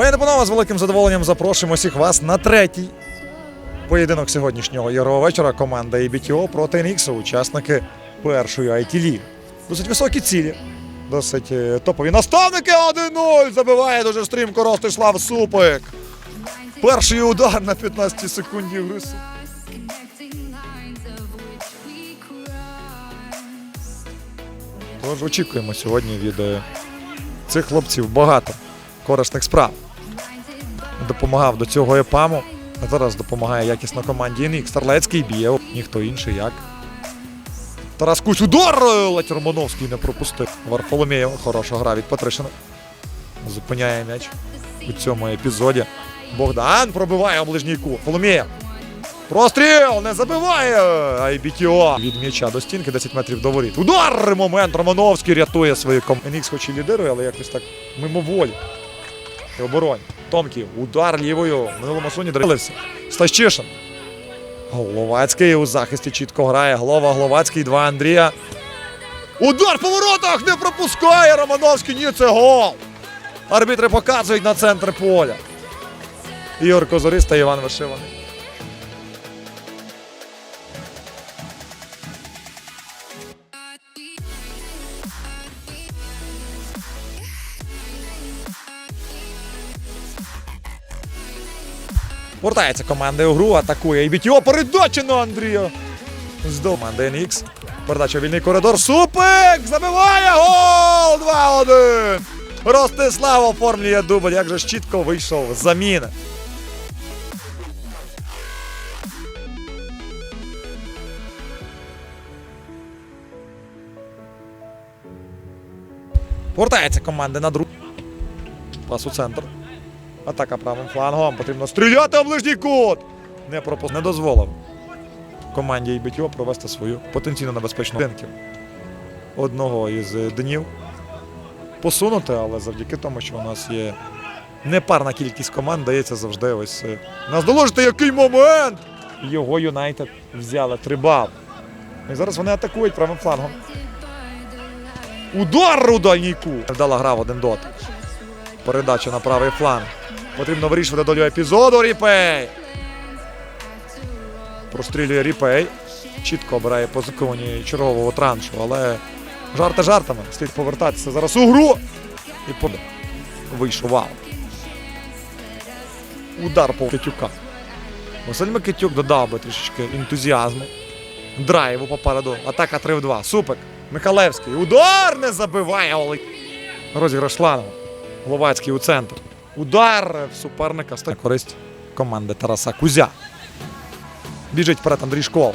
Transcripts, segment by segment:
Пані панове, з великим задоволенням запрошуємо всіх вас на третій поєдинок сьогоднішнього ігрового вечора. Команда ABTO проти NX, учасники першої IT ліги. Досить високі цілі, досить е, топові наставники 1-0. Забиває дуже стрімко Ростислав Супик. Перший удар на 15 секунді гри. Тож очікуємо сьогодні від е, цих хлопців багато корисних справ. Допомагав до цього ЕПАМу, а зараз допомагає якісно команді NX. Старлецький б'є, ніхто інший як. Тарас Кусь удар! Ледь Романовський не пропустив. Варфоломєєв, хороша гра від Петришина. Зупиняє м'яч у цьому епізоді. Богдан пробиває ближній кут. Фоломєєв. Простріл! Не забиває! IBTO. Від м'яча до стінки 10 метрів до воріт. Удар! Момент! Романовський рятує свою команду. NX хоч і лідирує, але якось так мимоволі. І обороні. Томків. Удар лівою. В минулому суні дрилився. Стащишин. Головацький у захисті чітко грає. Голова Головацький, два Андрія. Удар по воротах! Не пропускає Романовський. Ні, це гол! Арбітри показують на центр поля. Ігор Козорис та Іван Вишиваний. Вертається команда у гру, атакує IBTO. Передача на Андрія. З команди NX. Передача вільний коридор. Супик! Забиває гол! 2-1. Ростислав оформлює дубль. Як же ж чітко вийшов з заміни. Повертається команда на друг. Пас у центр. Атака правим флангом. Потрібно стріляти в ближній кут. Не пропуск... Не дозволив команді ІБТО провести свою потенційно небезпечну динків. Одного із е, днів посунути, але завдяки тому, що у нас є непарна кількість команд, дається завжди ось е, наздоложити який момент. Його Юнайтед взяли три бали. І зараз вони атакують правим флангом. Удар у дальній кут. Вдала гра в один дотик. Передача на правий фланг. Потрібно вирішувати долю епізоду. Ріпей. Прострілює Ріпей. Чітко обирає позиковані чергового траншу, але жарти жартами. Слід повертатися зараз у гру. І по... вийшов вау. Удар по Китюка. Василь Микитюк додав би трішечки ентузіазму. Драйву попереду. Атака 3 в 2. Супик. Михалевський. Удар не забиває. Олег. Розіграш Шланова. Гловацький у центр. Удар в суперника стає користь команди Тараса Кузя. Біжить вперед Андрій Школ.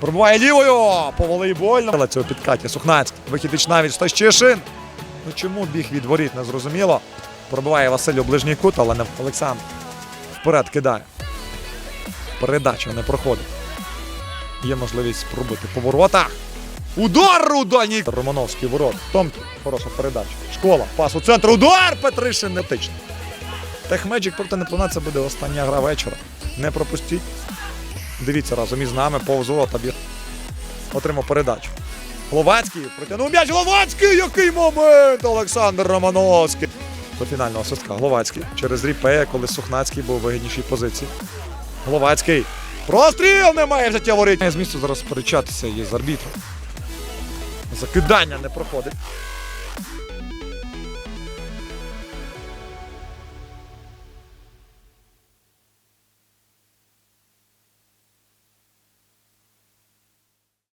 Пробуває лівою по волейбольному. цього підкаті. Сухнацький. Вихід навіть Стащишин. Ну чому біг від воріт, не зрозуміло. Пробиває у ближній кут, але не Олександр. Вперед кидає. Передача не проходить. Є можливість пробити по воротах. Удар у дальній Романовський ворот. Томків. Хороша передача. Школа. Пас у центр. Удар! Петришин не тичний. Техмеджик проти Нептуна це буде остання гра вечора. Не пропустіть. Дивіться разом із нами повз та біг. Отримав передачу. Гловацький протягнув м'яч. Гловацький! Який момент! Олександр Романовський. До фінального свистка. Гловацький. Через Ріпея, коли Сухнацький був у вигіднішій позиції. Гловацький. Простріл немає взяття ворить. З місця зараз сперечатися із арбітром. Закидання не проходить.